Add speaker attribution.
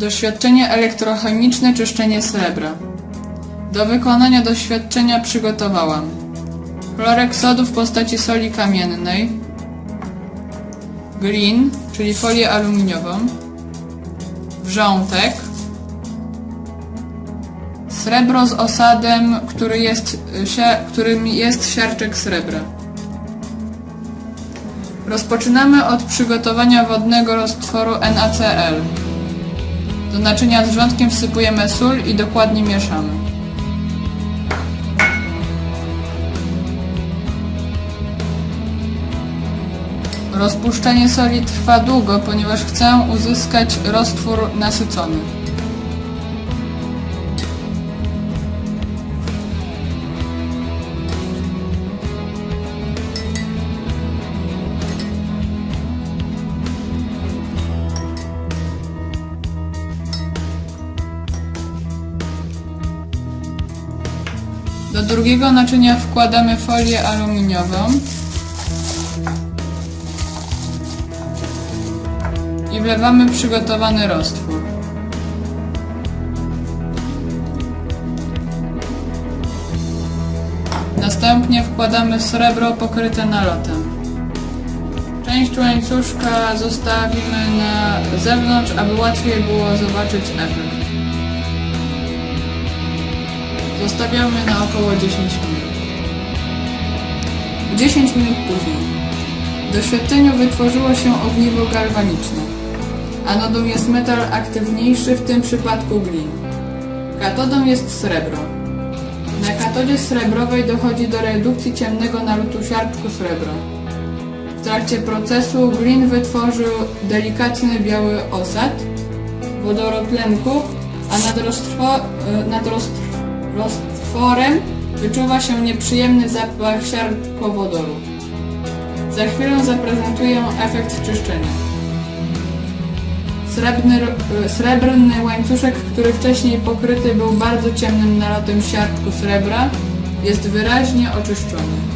Speaker 1: Doświadczenie elektrochemiczne czyszczenie srebra. Do wykonania doświadczenia przygotowałam chlorek sodu w postaci soli kamiennej, glin, czyli folię aluminiową, wrzątek, srebro z osadem, który jest, którym jest siarczek srebra. Rozpoczynamy od przygotowania wodnego roztworu NaCl. Do naczynia z wrzątkiem wsypujemy sól i dokładnie mieszamy. Rozpuszczanie soli trwa długo, ponieważ chcę uzyskać roztwór nasycony. Do drugiego naczynia wkładamy folię aluminiową i wlewamy przygotowany roztwór. Następnie wkładamy srebro pokryte nalotem. Część łańcuszka zostawimy na zewnątrz, aby łatwiej było zobaczyć efekt. Zostawiamy na około 10 minut. 10 minut później. W doświadczeniu wytworzyło się ogniwo galwaniczne. Anodą jest metal aktywniejszy, w tym przypadku glin. Katodą jest srebro. Na katodzie srebrowej dochodzi do redukcji ciemnego nalotu siarczku srebra. W trakcie procesu glin wytworzył delikatny biały osad wodoroplenku, a nad, roztwo, e, nad roztw, roztworem wyczuwa się nieprzyjemny zapach siarkowodoru. Za chwilę zaprezentuję efekt czyszczenia. Srebrny, srebrny łańcuszek, który wcześniej pokryty był bardzo ciemnym nalotem siarczku srebra, jest wyraźnie oczyszczony.